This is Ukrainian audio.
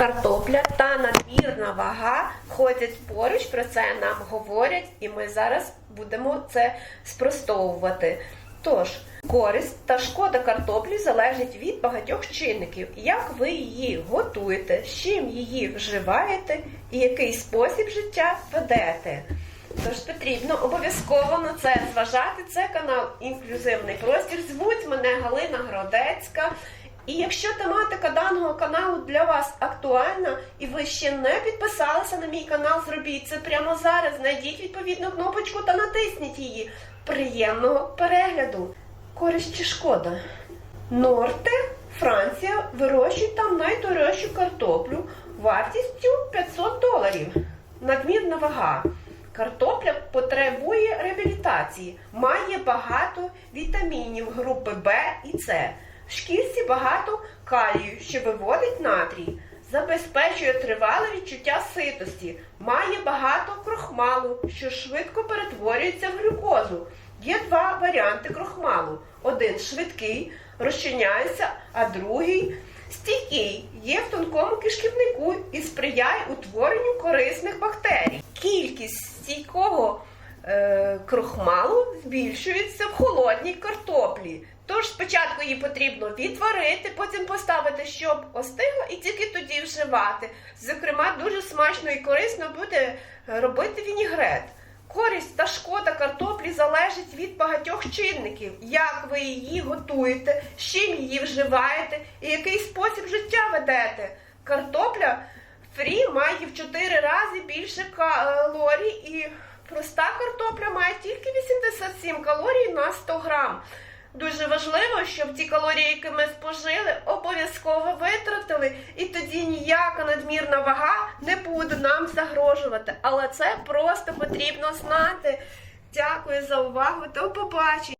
Картопля та надмірна вага ходять поруч, про це нам говорять, і ми зараз будемо це спростовувати. Тож, користь та шкода картоплі залежить від багатьох чинників, як ви її готуєте, з чим її вживаєте і який спосіб життя ведете. Тож потрібно обов'язково на це зважати. Це канал Інклюзивний простір. Звуть мене Галина Гродецька. І якщо тематика даного каналу для вас актуальна і ви ще не підписалися на мій канал, зробіть це прямо зараз. Знайдіть відповідну кнопочку та натисніть її. Приємного перегляду! Користь чи шкода? Норте, Франція вирощують там найдорожчу картоплю вартістю 500 доларів. Надмірна вага. Картопля потребує реабілітації, має багато вітамінів групи В і С. В шкірці багато калію, що виводить натрій, забезпечує тривале відчуття ситості, має багато крохмалу, що швидко перетворюється в глюкозу. Є два варіанти крохмалу. Один швидкий, розчиняється, а другий стійкий, є в тонкому кишківнику і сприяє утворенню корисних бактерій. Кількість стійкого е, крохмалу збільшується в холодній картоплі. Тож спочатку її потрібно відварити, потім поставити, щоб остигло, і тільки тоді вживати. Зокрема, дуже смачно і корисно буде е, робити вінігрет. Користь та шкода картоплі залежить від багатьох чинників, як ви її готуєте, з чим її вживаєте і який спосіб життя ведете. Картопля фрі має в 4 рази більше калорій і проста картопля має тільки 87 калорій на 100 грам. Дуже важливо, щоб ті калорії, які ми спожили, обов'язково витратили, і тоді ніяка надмірна вага не буде нам загрожувати. Але це просто потрібно знати. Дякую за увагу. До побачення!